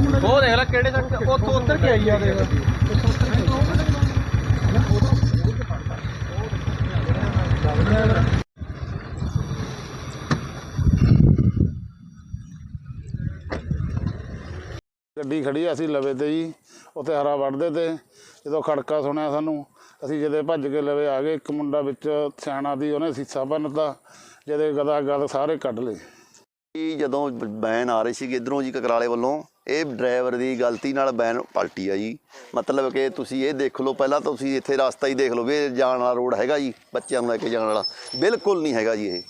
ਉਹ ਦੇਖ ਲੈ ਕਿਹੜੇ ਤੱਕ ਉਹ ਤੋਂ ਉੱਤਰ ਕੇ ਆਈ ਆ ਦੇਖ ਗੱਡੀ ਖੜੀ ਆ, ਅਸੀਂ ਲਵੇ ਤੇ ਜੀ ਉੱਥੇ ਹਰਾ ਵੜਦੇ ਤੇ ਜਦੋਂ ਖੜਕਾ ਸੁਣਿਆ ਸਾਨੂੰ ਅਸੀਂ ਜਦੇ ਭੱਜ ਕੇ ਲਵੇ ਆ ਗਏ ਇੱਕ ਮੁੰਡਾ ਵਿੱਚ ਸਿਆਣਾ ਦੀ ਉਹਨੇ ਸੀਸਾ ਬੰਨਤਾ ਜਦੇ ਗਦਾ ਗਦ ਸਾਰੇ ਕੱਢ ਲਏ। ਇਹ ਜਦੋਂ ਬੈਨ ਆ ਰਹੀ ਸੀ ਇਧਰੋਂ ਜੀ ਕਕਰਾਲੇ ਵੱਲੋਂ, ਇਹ ਡਰਾਈਵਰ ਦੀ ਗਲਤੀ ਨਾਲ ਬੈਨ ਪਲਟੀ ਆ ਜੀ। ਮਤਲਬ ਕਿ ਤੁਸੀਂ ਇਹ ਦੇਖ ਲਓ, ਪਹਿਲਾਂ ਤਾਂ ਤੁਸੀਂ ਇੱਥੇ ਰਸਤਾ ਹੀ ਦੇਖ ਲਓ ਵੀ ਇਹ ਜਾਣ ਵਾਲਾ ਰੋਡ ਹੈਗਾ ਜੀ, ਬੱਚਿਆਂ ਨੂੰ ਲੈ ਕੇ ਜਾਣ ਵਾਲਾ। ਬਿਲਕੁਲ ਨਹੀਂ ਹੈਗਾ ਜੀ ਇਹ।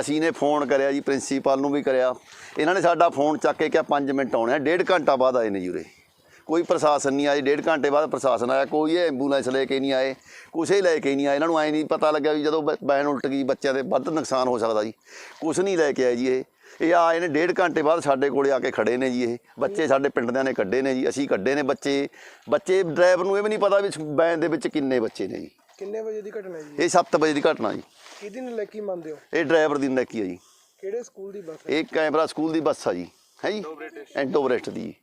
ਅਸੀਂ ਨੇ ਫੋਨ ਕਰਿਆ ਜੀ, ਪ੍ਰਿੰਸੀਪਲ ਨੂੰ ਵੀ ਕਰਿਆ। ਇਹਨਾਂ ਨੇ ਸਾਡਾ ਫੋਨ ਚੱਕ ਕੇ ਕਿਹਾ 5 ਮਿੰਟ ਆਉਣੇ ਆ, ਡੇਢ ਘੰਟਾ ਬਾਅਦ ਆਏ ਨੇ ਜੀ ਉਰੇ। ਕੋਈ ਪ੍ਰਸ਼ਾਸਨ ਨਹੀਂ ਆਇਆ ਡੇਢ ਘੰਟੇ ਬਾਅਦ ਪ੍ਰਸ਼ਾਸਨ ਆਇਆ, ਕੋਈ ਇਹ ਐਂਬੂਲੈਂਸ ਲੈ ਕੇ ਨਹੀਂ ਆਏ, ਕੁਛ ਹੀ ਲੈ ਕੇ ਨਹੀਂ ਆਏ। ਇਹਨਾਂ ਨੂੰ ਐ ਨਹੀਂ ਪਤਾ ਲੱਗਿਆ ਵੀ ਜਦੋਂ ਬੈਨ ਉਲਟ ਗਈ, ਬੱਚਿਆਂ ਦੇ ਵੱਧ ਨੁਕਸਾਨ ਹੋ ਸਕਦਾ ਜੀ। ਕੁਛ ਨਹੀਂ ਲੈ ਕੇ ਆਏ ਜੀ ਇਹ। ਇਹ ਆਏ ਨੇ ਡੇਢ ਘੰਟੇ ਬਾਅਦ ਸਾਡੇ ਕੋਲੇ ਆ ਕੇ ਖੜੇ ਨੇ ਜੀ ਇਹ। ਬੱਚੇ ਸਾਡੇ ਪਿੰਡ ਦਿਆਂ ਨੇ ਕੱਢੇ ਨੇ ਜੀ ਅਸੀਂ ਕੱਢੇ ਨੇ ਬੱਚੇ। ਬੱਚੇ ਡਰਾਈਵਰ ਨੂੰ ਇਹ ਵੀ ਨਹੀਂ ਪਤਾ ਵੀ ਬੈਨ ਦੇ ਵਿੱਚ ਕਿੰਨੇ ਬੱਚੇ ਨੇ ਜੀ। ਕਿੰਨੇ ਵਜੇ ਦੀ ਘਟਨਾ ਜੀ? ਇਹ 7 ਵਜੇ ਦੀ ਘਟਨਾ ਜੀ। ਕਿਹਦੀ ਨਲੇਕੀ ਮੰਨਦੇ ਹੋ? ਇਹ ਡਰਾਈਵਰ ਦੀ ਨੱਕੀ ਹੈ ਜੀ। ਕਿਹੜੇ ਸਕੂਲ ਦੀ ਬੱਸ ਹੈ? ਇਹ ਕੈਮਰਾ ਸਕੂਲ ਦੀ ਬੱਸ ਆ ਜੀ। ਹੈ ਜੀ? ਐਂਟੋਬਰੇਸਟ ਦੀ। ਜੀ।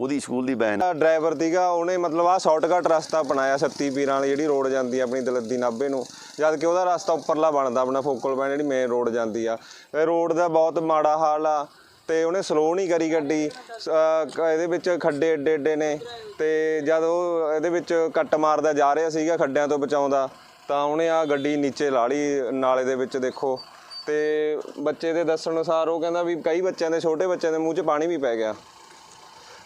ਉਹਦੀ ਸਕੂਲ ਦੀ ਬੈਨ। ਡਰਾਈਵਰ ਦੀਗਾ ਉਹਨੇ ਮਤਲਬ ਆ ਸ਼ਾਰਟਕਟ ਰਸਤਾ ਬਣਾਇਆ ਸੱਤੀ ਪੀਰਾਂ ਵਾਲੀ ਜਿਹੜੀ ਰੋਡ ਜਾਂਦੀ ਆ ਆਪਣੀ ਦਲੱਦੀ ਨਾਭੇ ਨੂੰ। ਜਦ ਕਿ ਉਹਦਾ ਰਸਤਾ ਉੱਪਰਲਾ ਬਣਦਾ, ਆਪਣਾ ਫੋਕਲ ਪੁਆਇੰਟ ਜਿਹੜੀ ਮੇਨ ਰੋਡ ਜਾਂਦੀ ਆ। ਇਹ ਰੋਡ ਦਾ ਬਹੁਤ ਮਾੜਾ ਹਾਲ ਆ ਤੇ ਉਹਨੇ ਸਲੋ ਨਹੀਂ ਕਰੀ ਗੱਡੀ। ਸ- ਇਹਦੇ ਵਿੱਚ ਖੱਡੇ ਏਡੇ ਏਡੇ ਨੇ ਤੇ ਜਦ ਉਹ ਇਹਦੇ ਵਿੱਚ ਕੱਟ ਮਾਰਦਾ ਜਾ ਰਿਹਾ ਸੀਗਾ ਖੱਡਿਆਂ ਤੋਂ ਬਚਾਉਂਦਾ, ਤਾਂ ਉਹਨੇ ਆ ਗੱਡੀ ਨੀਚੇ ਲਾ ਲਈ, ਨਾਲੇ ਦੇ ਵਿੱਚ ਦੇਖੋ। ਤੇ ਬੱਚੇ ਦੇ ਦੱਸਣ ਅਨੁਸਾਰ ਉਹ ਕਹਿੰਦਾ ਵੀ ਕਈ ਬੱਚਿਆਂ ਦੇ, ਛੋਟੇ ਬੱਚਿਆਂ ਦੇ ਮੂੰਹ 'ਚ ਪਾਣੀ ਵੀ ਪੈ ਗਿਆ।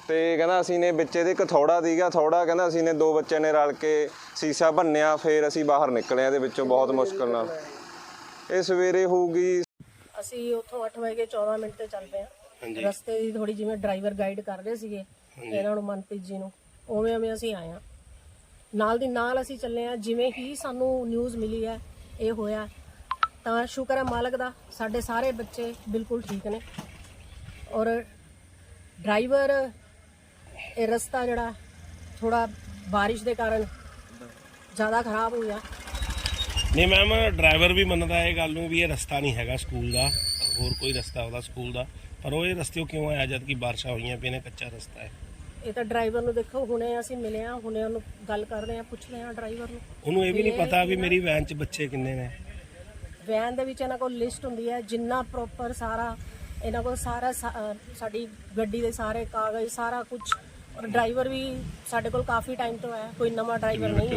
ਤੇ ਕਹਿੰਦਾ ਅਸੀਂ ਨੇ ਵਿੱਚੇ ਦੇ ਇੱਕ ਥੋੜਾ ਦੀਗਾ ਥੋੜਾ ਕਹਿੰਦਾ ਅਸੀਂ ਨੇ ਦੋ ਬੱਚਿਆਂ ਨੇ ਰਲ ਕੇ ਸੀਸਾ ਭੰਨਿਆ ਫੇਰ ਅਸੀਂ ਬਾਹਰ ਨਿਕਲੇ ਇਹਦੇ ਵਿੱਚੋਂ ਬਹੁਤ ਮੁਸ਼ਕਲ ਨਾਲ। ਇਹ ਸਵੇਰੇ ਹੋਊਗੀ। ਅਸੀਂ ਉੱਥੋਂ 8 ਵਜੇ 14 ਮਿੰਟ ਤੇ ਚੱਲ ਪਏ ਹਾਂ ਰਸਤੇ ਦੀ ਥੋੜੀ ਜਿਵੇਂ ਡਰਾਈਵਰ ਗਾਈਡ ਕਰ ਰਹੇ ਸੀਗੇ ਇਹਨਾਂ ਨੂੰ ਮਨਪ੍ਰੀਤ ਜੀ ਨੂੰ। ਉਵੇਂ ਉਵੇਂ ਅਸੀਂ ਆਏ ਹਾਂ। ਨਾਲ ਦੀ ਨਾਲ ਅਸੀਂ ਚੱਲੇ ਆ ਜਿਵੇਂ ਹੀ ਸਾਨੂੰ ਨਿਊਜ਼ ਮਿਲੀ ਹੈ ਇਹ ਹੋਇਆ। ਤਾਂ ਸ਼ੁਕਰ ਹੈ ਮਾਲਕ ਦਾ ਸਾਡੇ ਸਾਰੇ ਬੱਚੇ ਬਿਲਕੁਲ ਠੀਕ ਨੇ। ਔਰ ਡਰਾਈਵਰ ਇਹ ਰਸਤਾ ਜਿਹੜਾ ਥੋੜਾ ਬਾਰਿਸ਼ ਦੇ ਕਾਰਨ ਜ਼ਿਆਦਾ ਖਰਾਬ ਹੋ ਗਿਆ ਨਹੀਂ ਮੈਮ ਡਰਾਈਵਰ ਵੀ ਮੰਨਦਾ ਇਹ ਗੱਲ ਨੂੰ ਵੀ ਇਹ ਰਸਤਾ ਨਹੀਂ ਹੈਗਾ ਸਕੂਲ ਦਾ ਹੋਰ ਕੋਈ ਰਸਤਾ ਉਹਦਾ ਸਕੂਲ ਦਾ। ਪਰ ਉਹ ਇਹ ਰਸਤੇ ਕਿਉਂ ਆਇਆ ਜਦ ਕਿ ਬਾਰਿਸ਼ਾਂ ਹੋਈਆਂ ਪਈਆਂ ਨੇ ਕੱਚਾ ਰਸਤਾ ਹੈ। ਇਹ ਤਾਂ ਡਰਾਈਵਰ ਨੂੰ ਦੇਖੋ ਹੁਣੇ ਅਸੀਂ ਮਿਲੇ ਆ ਹੁਣੇ ਉਹਨੂੰ ਗੱਲ ਕਰਦੇ ਆ ਪੁੱਛਦੇ ਆ ਡਰਾਈਵਰ ਨੂੰ। ਉਹਨੂੰ ਇਹ ਵੀ ਨਹੀਂ ਪਤਾ ਵੀ ਮੇਰੀ ਵੈਨ 'ਚ ਬੱਚੇ ਕਿੰਨੇ ਨੇ। ਵੈਨ ਦੇ ਵਿੱਚ ਇਹਨਾਂ ਕੋਲ ਲਿਸਟ ਹੁੰਦੀ ਹੈ ਜਿੰਨਾ ਪ੍ਰੋਪਰ ਸਾਰਾ ਇਹਨਾਂ ਕੋਲ ਸਾਰਾ ਸਾਡੀ ਗੱਡੀ ਦੇ ਸਾਰੇ ਕਾਗਜ਼ ਸਾਰਾ ਕੁਝ ਔਰ ਡਰਾਈਵਰ ਵੀ ਸਾਡੇ ਕੋਲ ਕਾਫੀ ਟਾਈਮ ਤੋਂ ਹੈ ਕੋਈ ਨਵਾਂ ਡਰਾਈਵਰ ਨਹੀਂ ਹੈ।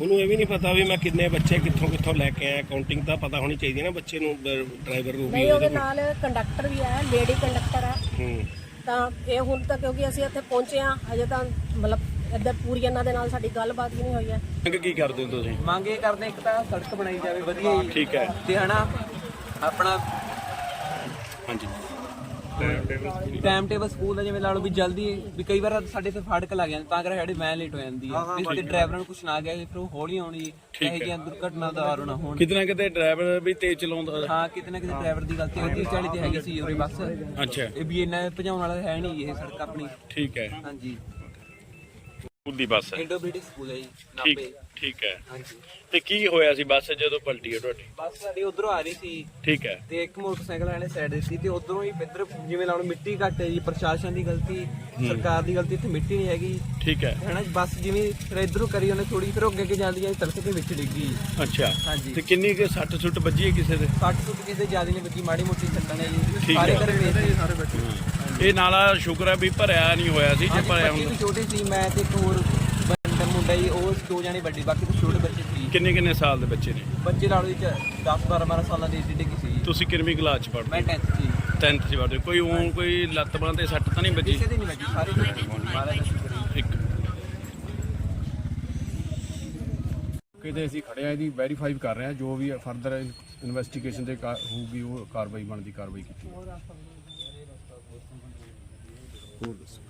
ਉਹਨੂੰ ਇਹ ਵੀ ਨਹੀਂ ਪਤਾ ਵੀ ਮੈਂ ਕਿੰਨੇ ਬੱਚੇ ਕਿੱਥੋਂ ਕਿੱਥੋਂ ਲੈ ਕੇ ਆਇਆ ਕਾਊਂਟਿੰਗ ਤਾਂ ਪਤਾ ਹੋਣੀ ਚਾਹੀਦੀ ਹੈ ਨਾ ਬੱਚੇ ਨੂੰ ਡਰਾਈਵਰ ਨੂੰ ਵੀ ਨਹੀਂ ਉਹਦੇ ਨਾਲ ਕੰਡਕਟਰ ਵੀ ਹੈ ਲੇਡੀ ਕੰਡਕਟਰ ਹੈ। ਹੂੰ। ਤਾਂ ਇਹ ਹੁਣ ਤੱਕ ਕਿਉਂਕਿ ਅਸੀਂ ਇੱਥੇ ਪਹੁੰਚੇ ਆ ਹਜੇ ਤਾਂ ਮਤਲਬ ਇੱਧਰ ਪੂਰੀ ਇਹਨਾਂ ਦੇ ਨਾਲ ਸਾਡੀ ਗੱਲਬਾਤ ਵੀ ਨਹੀਂ ਹੋਈ ਹੈ। ਕੀ ਕਰਦੇ ਹੋ ਤੁਸੀਂ? ਮੰਗ ਇਹ ਕਰਦੇ ਇੱਕ ਤਾਂ ਸੜਕ ਬਣਾਈ ਜਾਵੇ ਵਧੀਆ। ਠੀਕ ਹੈ। ਤੇ ਹਨਾ ਆਪਣਾ ਹਾਂਜੀ। ਟਾਈਮ ਟੇਬਲ ਸਕੂਲ ਦਾ ਜਿਵੇਂ ਲਾ ਲਓ ਵੀ ਜਲਦੀ ਵੀ ਕਈ ਵਾਰ ਸਾਡੇ ਤੇ ਫਾੜਕ ਲੱਗ ਜਾਂਦੇ ਤਾਂ ਕਰਕੇ ਸਾਡੀ ਵੈਨ ਲੇਟ ਹੋ ਜਾਂਦੀ ਹੈ। ਇਸ ਤੇ ਡਰਾਈਵਰਾਂ ਨੂੰ ਕੁਛ ਨਾ ਗਿਆ ਫਿਰ ਉਹ ਹੌਲੀ ਆਉਣੀ ਇਹ ਜਿਹੀਆਂ ਦੁਰਘਟਨਾ ਦਾ ਆਰੋ ਨਾ ਹੋਣ। ਕਿਤਨਾ ਕਿਤੇ ਡਰਾਈਵਰ ਵੀ ਤੇਜ਼ ਚਲਾਉਂਦਾ ਹਾਂ। ਕਿਤੇ ਨਾ ਕਿਤੇ ਡਰਾਈਵਰ ਦੀ ਗਲਤੀ ਹੈ। 30 40 ਤੇ ਹੈਗੀ ਸੀ ਉਰੇ ਬੱਸ। ਅੱਛਾ। ਇਹ ਵੀ ਇਹਨਾਂ ਭਜਾਉਣ ਵਾਲਾ ਹੈ ਨਹੀਂ ਇਹ ਸੜਕ ਆਪਣੀ। ਠੀਕ ਹੈ। ਹਾਂਜੀ। ਸਕੂਲ ਦੀ ਬੱਸ ਹੈ। ਇੰਡੋ ਬ੍ਰਿਟਿਸ਼ ਸਕੂਲ ਹੈ ਜੀ ਠੀਕ ਨਾਪੇ ਠੀਕ ਹੈ। ਹਾਂਜੀ। ਤੇ ਕੀ ਹੋਇਆ ਸੀ ਬੱਸ ਜਦੋਂ ਪਲਟੀ ਹੈ ਤੁਹਾਡੀ? ਬੱਸ ਸਾਡੀ ਉਧਰੋਂ ਆ ਰਹੀ ਸੀ। ਠੀਕ ਹੈ। ਤੇ ਇੱਕ ਮੋਟਰਸਾਈਕਲ ਵਾਲੇ ਸਾਈਡ ਦਿੱਤੀ ਤੇ ਉਧਰੋਂ ਹੀ ਇੱਧਰ ਜਿਵੇਂ ਲਾਉਣ ਮਿੱਟੀ ਘੱਟ ਹੈ ਜੀ ਪ੍ਰਸ਼ਾਸਨ ਦੀ ਗਲਤੀ ਸਰਕਾਰ ਦੀ ਗਲਤੀ ਇੱਥੇ ਮਿੱਟੀ ਨਹੀਂ ਹੈਗੀ। ਠੀਕ ਹੈ। ਹੈ ਨਾ ਬੱਸ ਜਿਵੇਂ ਫਿਰ ਇਧਰੋਂ ਕਰੀ ਉਹਨੇ ਥੋੜੀ ਫਿਰ ਉਹ ਅੱਗੇ ਅੱਗੇ ਜਾਂਦੀ ਜਾਂਦੀ ਤਲਕ ਕੇ ਵਿੱਚ ਡਿੱਗੀ ਅੱਛਾ। ਹਾਂਜੀ। ਤੇ ਕਿੰਨੀ ਕਿ ਸੱਟ ਸੁੱਟ ਵੱਜੀ ਹੈ ਕਿਸੇ ਦੇ? 60 ਫੁੱਟ ਕਿਸੇ ਜ਼ਿਆਦਾ ਨਹੀਂ ਬੱਜੀ ਮਾੜੀ ਮੋਟੀ ਸੱਟਾਂ ਨੇ ਜੀ। ਠੀਕ ਸਾਰੇ ਹੈ। ਘਰੇ ਵੇਚਦੇ। ਸਾਰੇ ਬੱਚੇ। ਇਹ ਨਾਲਾ ਸ਼ੁਕਰ ਹੈ ਵੀ ਭਰਿਆ ਨਹੀਂ ਹੋਇਆ ਸੀ ਜੇ ਭਰਿਆ ਹੁੰਦਾ। ਵੀ ਛੋਟੇ ਸੀ ਮੈਂ ਤੇ ਇੱਕ ਹੋਰ ਬੰਦਾ ਮੁੰਡਾ ਜੀ ਉਹ ਦੋ ਜਾਣੇ ਵੱਡੇ ਬਾਕੀ ਤਾਂ ਛੋਟੇ ਬੱਚੇ ਸੀ। ਕਿੰਨੇ ਕਿੰਨੇ ਸਾਲ ਦੇ ਬੱਚੇ ਨੇ? ਬੱਚੇ ਲਾੜੋ ਵਿੱਚ 10 12 12 ਸਾਲਾਂ ਦੀ ਏਡੀ ਡਿੱਗੀ ਸੀ। ਤੁਸੀਂ ਕਿੰਨਵੀਂ ਕਲਾਸ ਚ ਮੈਂ ਪੜ੍ਹਦੇ 10th ਸੀ। 10th ਚ ਪੜ੍ਹਦੇ ਕੋਈ ਉਹ ਕੋਈ ਲੱਤ ਬਾਂਹ ਤੇ ਸੱਟ ਤਾਂ ਨਹੀਂ ਵੱਜੀ? ਕਿਸੇ ਦੀ ਨਹੀਂ ਵੱਜੀ ਸਾਰੇ ਮਹਾਰਾਜ ਦਾ ਸ਼ੁਕਰ ਹੈ। ਇੱਕ ਕਿਤੇ ਅਸੀਂ ਖੜਿਆ ਇਹਦੀ ਵੈਰੀਫਾਈ ਕਰ ਰਹੇ ਹਾਂ ਜੋ ਵੀ ਫਰਦਰ ਇਨਵੈਸਟੀਗੇਸ਼ਨ ਦੇ ਕਾ- ਹੋਊਗੀ ਉਹ ਕਾਰਵਾਈ ਬਣਦੀ ਕਾਰਵਾਈ ਕੀਤੀ todos.